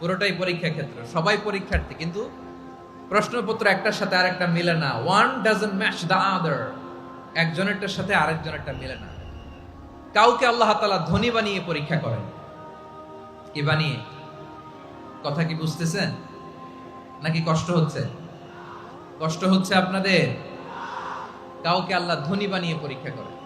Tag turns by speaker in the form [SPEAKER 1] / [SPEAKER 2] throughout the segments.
[SPEAKER 1] পুরোটাই পরীক্ষা ক্ষেত্র, সবাই পরীক্ষার্থী, কিন্তু প্রশ্নপত্র একটার সাথে আরেকটা মিলে না। One doesn't match the other একজনেরটার সাথে আরেকজনেরটা মিলে না। কাউকে আল্লাহ তাআলা ধনী বানিয়ে পরীক্ষা করেন। কি বানিয়ে? কথা কি বুঝতেছেন? নাকি কষ্ট হচ্ছে? কষ্ট হচ্ছে আপনাদের? কাউকে আল্লাহ ধনী বানিয়ে পরীক্ষা করেন।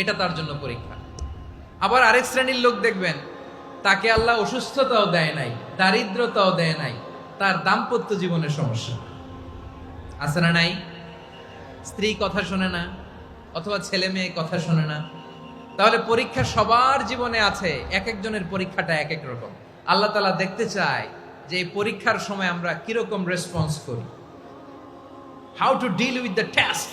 [SPEAKER 1] এটা তার জন্য পরীক্ষা। আবার আরেক শ্রেণির লোক দেখবেন, তাকে আল্লাহ অসুস্থতাও দেয় নাই, দারিদ্রতাও দেয় নাই, তার দাম্পত্য জীবনের সমস্যা। আছে না নাই? স্ত্রী কথা শোনে না, অথবা ছেলে মেয়ে কথা শোনে না। তাহলে পরীক্ষা সবার জীবনে আছে এক একজনের পরীক্ষাটা এক এক রকম। আল্লাহ তালা দেখতে চায় যে এই পরীক্ষার সময় আমরা কীরকম রেসপন্স করি। How to deal with the test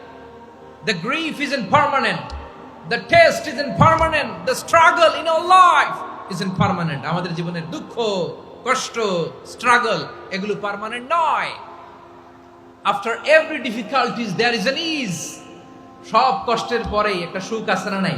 [SPEAKER 1] the grief isn't permanent. The test isn't permanent. The struggle in our life isn't permanent আমাদের জীবনের দুঃখ, কষ্ট স্ট্রাগল এগুলো পার্মানেন্ট নয় after every difficulties there is an ease সব কষ্টের পরেই একটা সুখ আছে না নাই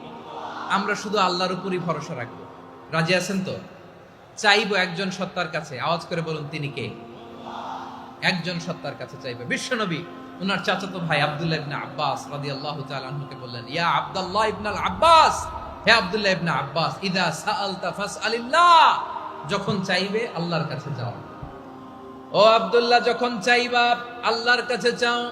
[SPEAKER 1] আমরা শুধু আল্লাহর উপরই ভরসা রাখব। রাজি আছেন তো? চাইব একজন সত্তার কাছে। আওয়াজ করে বলুন, তিনি কে? একজন সত্তার কাছে চাইবে। বিশ্বনবী, উনার চাচাতো ভাই আব্দুল্লাহ ইবনে আব্বাস রাদিয়াল্লাহু তাআলা আনহুকে বললেন, ইয়া আব্দুল্লাহ ইবনে আল আব্বাস, হে আব্দুল্লাহ ইবনে আব্বাস, ইদা সাআলতা ফাসআলিল্লাহ। যখন চাইবে আল্লাহর কাছে যাও। ও আব্দুল্লাহ, যখন চাইবা আল্লাহর কাছে চাও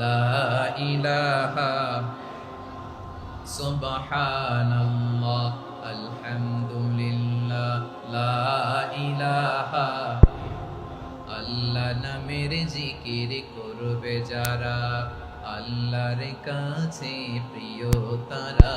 [SPEAKER 1] লা ইলাহা সুবহানাল্লাহ, আলহামদুলিল্লাহ, লা ইলাহা আল্লাহ নামের জিকির করবে যারা, আল্লাহর কাছে প্রিয় তারা।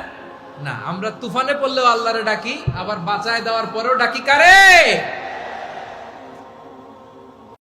[SPEAKER 1] না আমরা তুফানে পড়লেও আল্লাহরে ডাকি আবার বাঁচায় দেওয়ার পরেও ডাকি কারে?